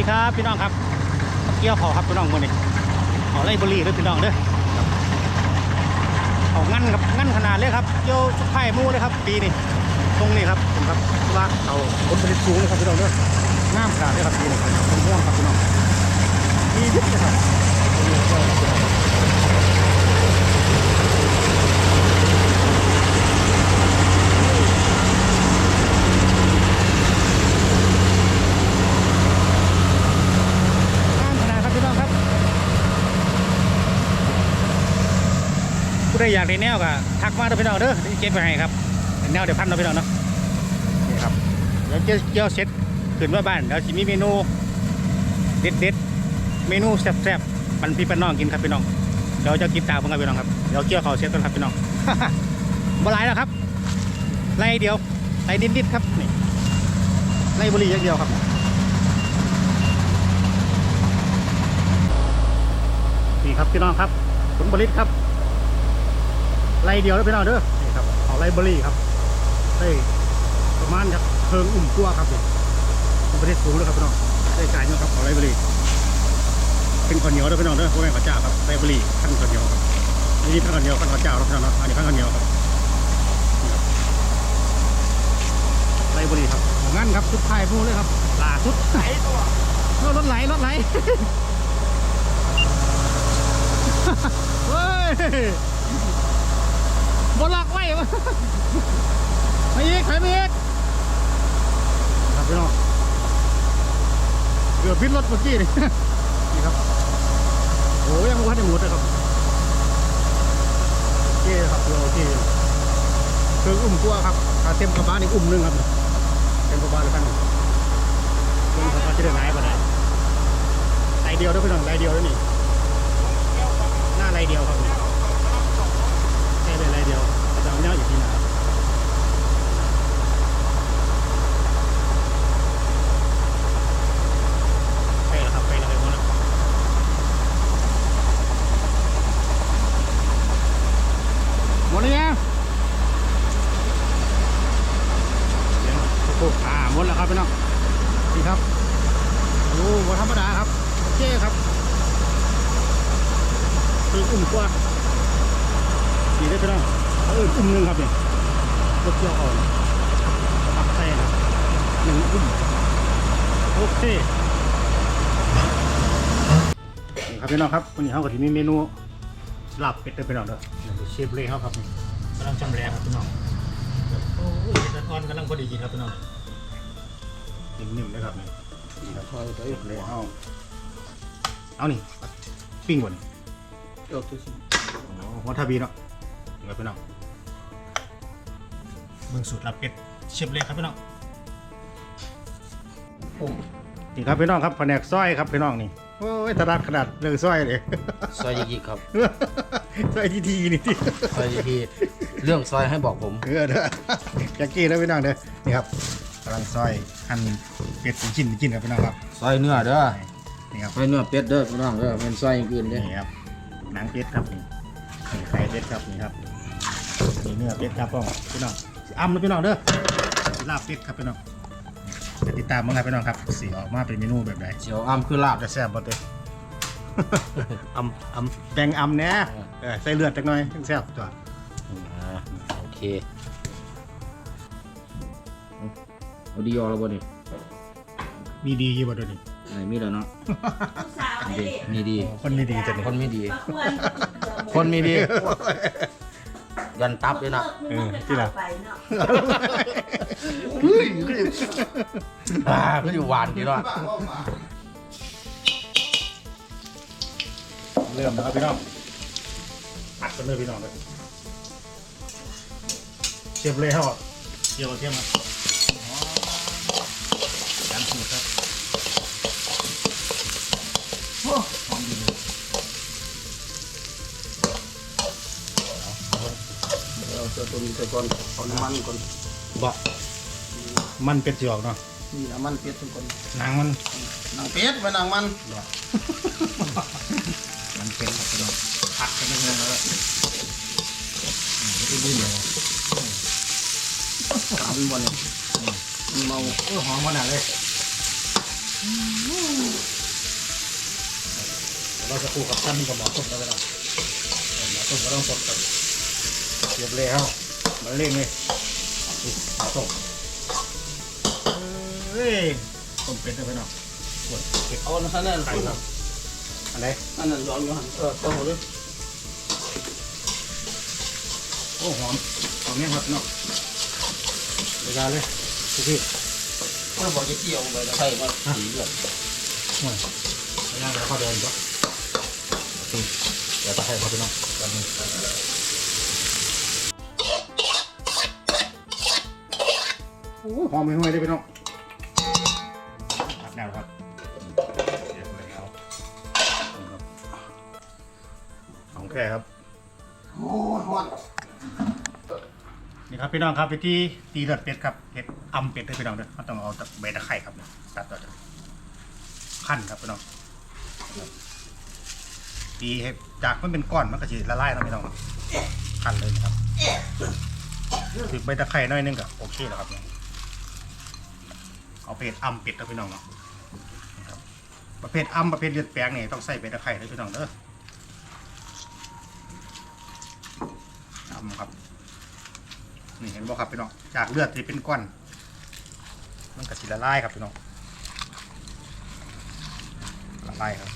ดีครับพี่น้องครับ เกี่ยวขอครับพี่น้องคนนี้ขอไล่บุรีด้วยพี่น้องเด้อครับเอางั้นครับงั้นขนาดเลยครับเกี่ยวสุดไข่มู่เลยครับ ปีนี้ตรงนี้ครับผมครับว่าเขาผลผลิตสูงเลยครับพี่น้องเด้อน้ำขนาดเลยครับปีนี้ผมม่วงครับพี่น้องดียึดเลยครับงามขนาดครับพี่น้องครับ ผู้ใดอยากได้แนวก็ทักมาเด้อพี่น้องเด้อเดี๋ยวเก็บไปให้ครับแนวเดี๋ยวพันเนาะพี่น้องเนาะนี่ครับเดี๋ยวเกี่ยวเกี่ยวเสร็จขึ้นมาบ้านเดี๋ยวสิมีเมนูเด็ดเด็ดๆเมนูแซ่บๆปันพี่ปันน้องกินครับพี่น้องเดี๋ยวจะกินตามผมครับพี่น้องครับเดี๋ยวเกี่ยวเขาเสร็จกันครับพี่น้องบ่หลายแล้วครับไล่เดียวไล่นิดๆครับนี่ไล่บุหรี่อย่างเดียวครับนี่ครับพี่น้องครับผลผลิตครับ ไล่เดียวแล้วพี่น้องเด้อนี่ครับเอาไล่บุหรี่ครับได้ประมาณครับเพิงอุ่มตัวครับนี่ผลผลิตสูงเลยครับพี่น้องได้จ่ายเงินครับขอไรบอรี่เป็นข้าวเหนียวด้วยพี่น้องเด้อพวกแม่ข้าวเจ้าครับไรบรีขั้นข้าวเหนียวครับนี่ขั้นข้าวเหนียวขั้นข้าวเจ้าครับพี่น้องนะอันนี้ขั้นข้าวเหนียวครับนี่ครับไรบรีครับของงั้นครับสุดท้ายพูดเลยครับล่าสุดไหลตัวรถไหลรถไหลเฮ้ย บนหลักไว้ม่อีกไม่อีกครับพี่น้องเกือบพิษรถเมื่อกี้นี่นี่ครับโอ้ยังวัดได้หมดเลยครับโอเคครับโอเคคืออุ้มตัวครับถ้าเต็มกระบะนี่อุ้มนึงครับเต็มกระบะเลยกันลงเขาจะได้ไหนบ่ได้ไรเดียวด้วยพี่น้องไรเดียวด้วยนี่หน้าไรเดียวครับ แค่เลยไรเดียวจะเอาเนี้ยอยู่ที่ไหนปแล้วครับไปแล้วไปหมดแล้วหมดแล้วยังเดี๋ยวโอ้โหอ่าหมดแล้วครับพี่น้องนี่ครับโอ้โหธรรมดาครับโอเคครับคืออุ่มกว่าดีได้พี่น้องเอาอื่นอุ่มหนึ่งครับเนี่ยรถเกี่ยวอ่อนปักแซ่ครับ หนึ่งอุ่มโอเคครับพี่น้องครับวันนี้เขาก็ที่มีเมนูลาบเป็ดเด้อพี่น้องเด้อนี่คือเชฟเล่เขาครับนี่กำลังจำแรงครับพี่น้องโอ้ยเด็ดอ่อนกำลังพอดีกินครับพี่น้องนิ่มๆเลยครับนี่นี่ครับคอยตัวเชฟเล่เขาเอานี่ปิ้งก่อนเออตัวสิโอ้โหหัวทาบีเนาะนี่ครับพี่น้องเบิ่งสูตรลาบเป็ดเชฟเล่ครับพี่น้อง ปุ่มนี่ครับพี่น้องครับแผนกซอยครับพี่น้องนี่โอ้ยตลาดขนาดเรื่องซอยเลย ซอยยิกๆครับ ซอยทีทีนี่ที่ซอยยิกๆเรื่องซอยให้บอกผมเออเด้อแจ็คกี้แล้วพี่น้องเด้อนี่ครับกำลังซอยหั่นเป็ดเป็นชิ้นเป็นชิ้นครับพี่น้องครับซอยเนื้อเด้อนี่ครับซอยเนื้อเป็ดเด้อพี่น้องเด้อเป็นซอยอย่างอื่นเด้อนี่ครับหนังเป็ดครับนี่นี่ไข่เป็ดครับนี่ครับนี่เนื้อเป็ดครับพี่น้องพี่น้องสิอ้ำนะพี่น้องเด้อสิลาบเป็ดครับพี่น้อง จะติดตามมั้งครับพี่น้องครับสีออกมาเป็นเมนูแบบไหนเจียวอ้ํคือลาบจะแซ่บบ่เต้อำอำแดงอำแหน่เออใส่เลือดจักหน่อยถึงแซ่บจ้ะอ่าโอเคเอาดีออแล้วบ่นี่มีดีอยู่บ่เดี๋ยวนี้ไหนมีแล้วเนาะสาวมีนี่ดีมีดีโอ้คนมีดีจังเลยคนไม่ดีควรคนไม่ดียันตับเลยนะเออที่ละไป เนาะอ่าก็อยู่หวานดีเนาะเริ่มแล้วครับพี่น้องอัดกันเลยพี่น้องเลยเชฟเลยครับเจียวกระเทียมครับอ๋อจานสูตรครับโอ้หอมดีเลยเราจะตุนใส่ก่อนเอาน้ำมันก่อนบะ มันเป็ดจอกเนาะนี่น้ำมันเป็ดทุกคนหนังมันนางเป็ดไปนางมันมันเป็ดครับพี่น้องผัดกันเลยเลยอืมไม่ได้เดียวสามวันเนี่ยมันเมาเออหอมขนาดเลยเราจะปูกับท่านนี่กับหมอต้มแล้วไปแล้วหมอต้มก็ต้องสดกันเรียบแล้วมาเร่งเลยนี่หมอต้ม เฮ้ยต้มเป็ดได้ไปเนาะปวดเก็บเอาอันนั้นไก่ครับอันไหนอันนั้นร้อนอยู่หันเออต้องหมดเลยโอ้หอมหอมเนี่ยครับเนาะเวลาเลยทุกที่ก็บอกจะเกี่ยวไปใช่ว่าสีเลือดห่วยไม่น่าจะเข้าเดินก็เดี๋ยวจะให้เขาไปเนาะกันนึงโอ้หอมไม่ห่วยได้ไปเนาะ คครับ นี่ครับพี่น้องครับวิธีตีเลือดเป็ดครับเห็ดอำเป็ดด้วยพี่น้องเด้อเขาต้องเอาตะใบตะไคร้ครับตัดต่อจากขั้นครับพี่น้องตีให้จากมันเป็นก้อนมันก็จะละลายแล้วพี่น้องขั้นเลยนะครับถือใบตะไคร้หน้อยนึงก็โอเคแล้วครับเอาเป็ดอำเป็ดนะพี่น้องเนาะครับประเภทอำประเภทเลือดแปลงเนี่ยต้องใส่ใบตะไคร้ด้วยพี่น้องเด้อำครับ นี่เห็นบ่ครับพี่น้องจากเลือดที่เป็นก้อน มันก็สิละลายครับพี่น้องละลายครับ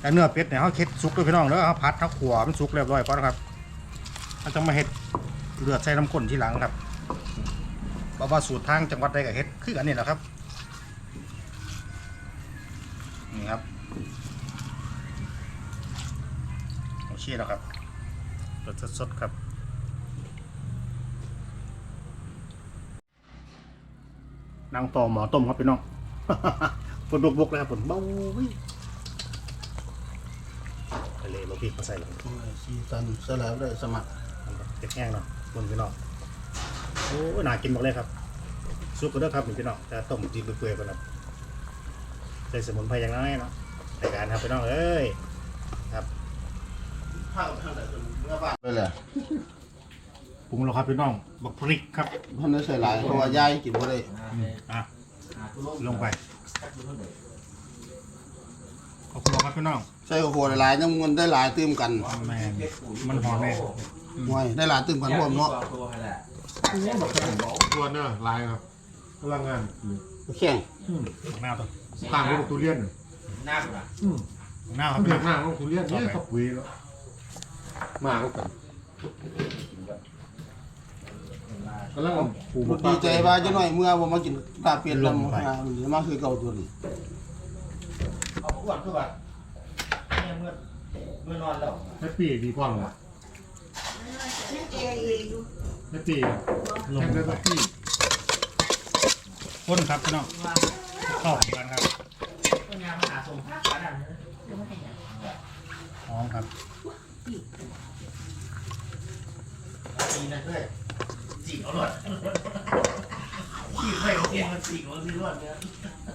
แต่เนื้อเป็ดเนี่ยเขาเค็ดสุกด้วยพี่น้องแล้วเขาพัดเขาขัวมันสุกเรียบร้อยก่อนนะครับมันจะมาเห็ดเลือดใส่น้ำข้นทีหลังครับเพราะว่าสูตรทางจังหวัดใดก็เห็ดคืออันนี้แหละครับนี่ครับโอเคแล้วครับรสสดครับ นางต่อหมอต้มครับพี่น้องฝนบกๆเลยครับฝนเบาวิทะเลมาพี่มาใส่ลงสีสันสลายเลยสมัครเก็บแห้งเนาะบนพี่น้องโอ้น่ากินมากเลยครับซุปก็ได้ครับนี่พี่น้องแต่ต้มจีนเปื่อยๆไปแล้วใส่สมุนไพรอย่างน้อยเนาะใส่การครับพี่น้องเอ้ยข้าวทางไหนเมื่อบ้านเลยแหละ ปรุงแล้วครับพี่น้องบักพริกครับมันได้ใส่หลายเพราะว่ายายกินบ่ได้อะลงไปขอบคุณครับพี่น้องใส่ข้าวโพดหลายๆยังมันได้หลายตื้มกันแม่นมันหอมแน่ห่วยได้หลายตื้มกันพร้อมเนาะตัวเนอะลายครับพลังงานแข็งหน้าตัวต่างกับทุเรียนหน้าครับหน้าพี่น้องหน้าของทุเรียนนี่ขับปุ๋ยแล้วมาก็กัน กำลังปลูกดีใจว่าจะหน่อยเมื่อผมมากินลาบเป็ดแล้วมันมาคือเก่าตัวนี้เอาอ้วนคือว่าเนี่ยเมื่อเมื่อนอนแล้วแฮปปี้ดีกว่าหรอแฮปปี้ลงแฮปไปปี้คนครับพี่น้องเข้ากันครับ หอมครับ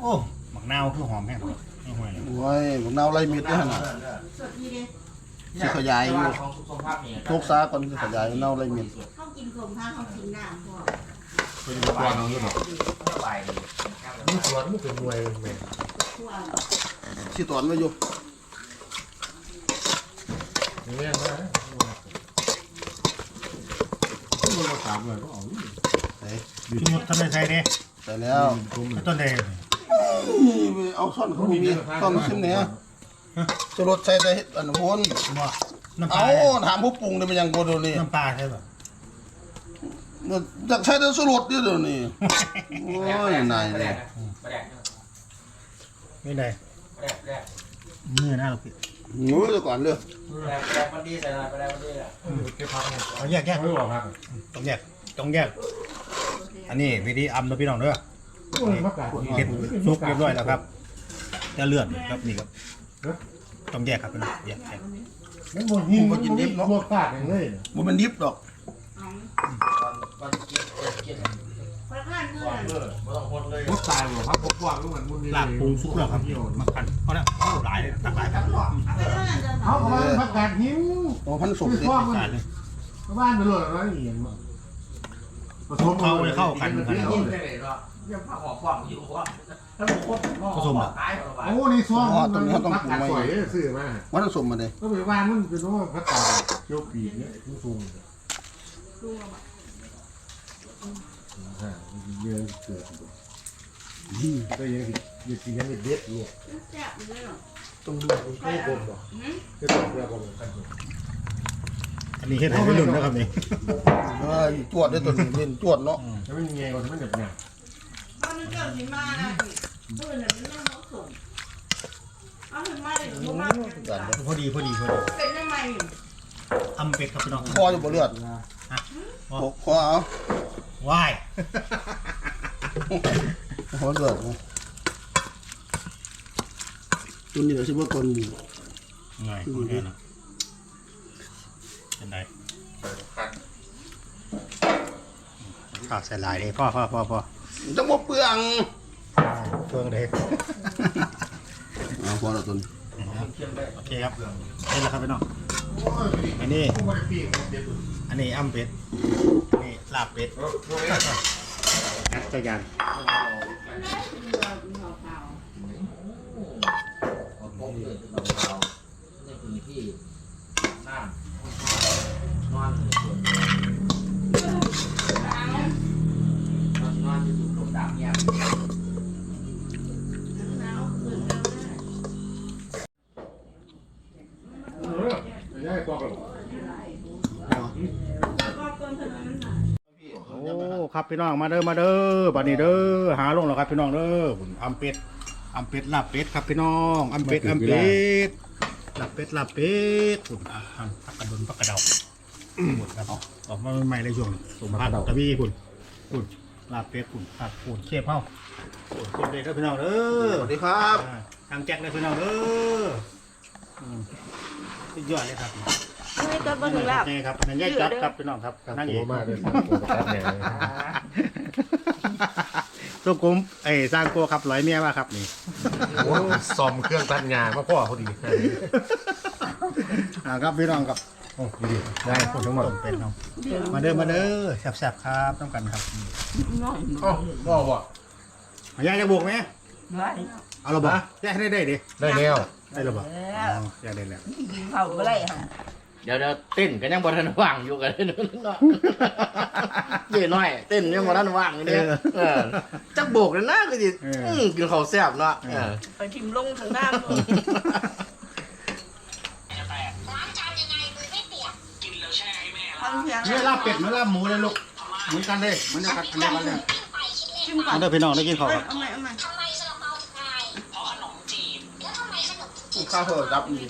โอ้หมักนาวคือหอมแห้งครับไม่ห่วยเลยโอ้ยผมเอาอะไรมิดได้ขนาดสิขยายอยู่ทุกซาก่อนสิขยายเอาอะไรมิดเขากินสมผ้าเขากินน้ำพ่อเป็นตัวน้องนี่หรอนี่สวนมันเป็นหน่วยแม่ทั่วสิตอนมาอยู่นี่แม่นะ มันมาถามเลยก็เอาชุดต้นใส่เด้ใส่แล้วต้นเด้นี่เอาซ่อนเขามีซ่อนซิมเนี่ยสรสใส่แต่อันนั้นพ้นบ่น้ำปลาเอาถามผู้ปรุงได้มันยังบ่โดนนี่น้ำปลาใช่ป่ะอยากใช้แต่สรสเดี๋ยวนี้โอ้ยนายเลยไม่ได้เนื้อหน้าเราปิด งูเดี๋ยวก่อนเลยเก็บพักเอาแยกแยกไม่บอกพักต้องแยกต้องแยก อันนี้วิธีอำนะพี่น้องเด้อโอ้ยพักกาดเห็ดซุกเรียบร้อยแล้วครับจะเลือดครับนี่ครับต้องแยกครับพี่น้องแยกแยกมันโมหินมันกินดิบเนาะรสชาติอย่าง เลยบ่มันดิบดอกพระข้านเมื่อรสตายหรอพักพวกว่างก็เหมือนมุนนี่ลาบปรุงซุกแล้วครับมาขันเอาละเอาหลายเลยตักหลายครับเอาเขามาพักกาดหิวโอ้พันสุกดิพ่อมันการเลยบ้านไปเลยอะไรอย่างเงี้ยผสมเข้าไปเข้ากันกันเยังผ้าหอบฟังอยู่ว่าถ้าผมคนผสมอะตายหรอวะโอ้นี่ซ้อมอ๋อตรงนี้เขาต้องปรุงไว้ไว้ซื้อมามันผสมมาเลยก็ไปบ้านมันเป็นว่าพัดตาเกี่ยวปีกเนี่ยทุกทรงฮะ เยอะเกิดก็ยังยังกินยังเด็ดลูกแซ่บเลยเนาะต้องดูให้กลมบ่ก็ต้องเพื่อกันกันอันนี้เฮ็ดให้วัยรุ่นนะครับนี่เออตรวจได้ตัวนี้เล่นตรวจเนาะถ้ามันยังไงก่อนมันแบบเนี้ยตอนนี้เจ้าสิมานะเพื่อนน่ะมันนั่งรถส่งเอาถึงมาเลยบ่มากันเด้อพอดีพอดีพอดีเป็นได้ไหม ทำเป็ดครับพี่น้องคออยู่บ่เลือดคอคอเอาว้ายคอเลือดนะตัวนี้เราชื่อว่าคนหมูไงโอเคนะเป็นไงข้าวใส่หลายเลยพ่อพ่อพ่อพ่อจังบ่เปลืองเพื่องเลยเอาพอแล้วตัวนี้โอเคครับนี่แหละครับพี่น้อง อันนี้พวกมันปีกเด็ดอันนี้อ้ำเป็ด อันนี้ลาบเป็ดนักจักรยานผมเลยเราในพื้นที่นั่นนอนนอน ครับพี่น้องมาเด้อมาเด้อบัดนี้เด้อหาลงแล้วครับพี่น้องเด้อผมอ้ำเป็ดอ้ำเป็ดลาบเป็ดครับพี่น้องอ้ำเป็ดอ้ำเป็ดลาบเป็ดลาบเป็ดคุณอะพักกระดุนพักกระเดาหมดครับออกมาใหม่ๆเลยช่วงสมพันธ์ตะวีคุณคุณลาบเป็ดคุณครับคุณเชฟเฮาคุณเชฟเด็กครับพี่น้องเด้อสวัสดีครับอ่าทางแจ็คเลยพี่น้องเด้ออืมสุดยอดเลยครับ ไม่ก็บ่ถึงแล้วโอเคครับนั่นยายจัดครับพี่น้องครับนั่งโตเอกมากเลยโตกับแม่ตัวกลมไอ้สร้างโกครับร้อยเมียว่าครับนี่โอ้ซ่อมเครื่องตัดงานมาพ่อพอดีอ่าครับพี่น้องครับโอ้ดีได้คนทั้งหมดต้มเป็ดเนาะมาเด้อมาเด้อแซ่บๆครับต้องกันครับอ๋อพ่อบ่เอายายจะบวกไหมเอาระบ่ยายให้ได้ได้ดิได้แล้วได้ระบ่อ๋อยายได้แล้วเขาก็เลยฮะ เดี๋ยวเดี๋ยวเต้นกันยังบ่ทันว่างอยู่กันเลยเนาะเย่น้อย เต้นยังบ่ทันว่างอยู่เนี่ยเออจักโบกเลยนะก็สิอื้ อกินข้าวแซ่บเนาะเออไปทิมลงทางหน้ามือทำเพียงนี่ลาบเป็ดเหมือนลาบหมูเลยลูกเหมือนกันเลยเหมือนกันอันเดียวกันเลยจิ้มก่อนมาเด้อพี่น้องได้กินข้าวครับเอาใหม่เอาใหม่ข้าวเพิ่มรับอีก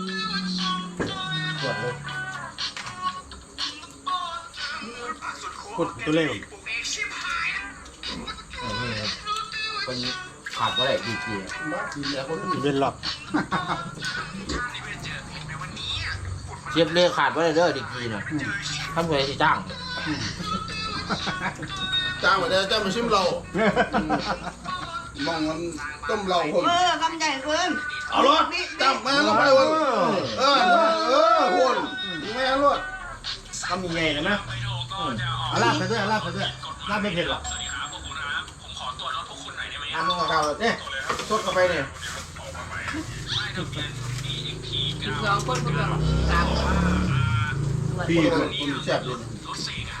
ดตัวเล็กคนขาดบ่ได้ดีเกียมากินแล้วคนอื่นเวียนหลอกเทียบเลขขาดบ่ได้เด้อดีกีน่ะทำไงสิจ้างจ้างมาได้จ้างมาชิมเรามองมันต้มเราผมเออคำใหญ่เกินเอารถจับมาแล้วไปวันเออเออวนแม่รถทำยังไงกันนะ เอาลาบไปด้วยเอาลาบไปด้วยลาบไม่เผ็ดหรอกทำกับข้าวเด้สดเข้าไปเนี่ยสองคนก็แบบสามพี่คนแซ่บเลยเ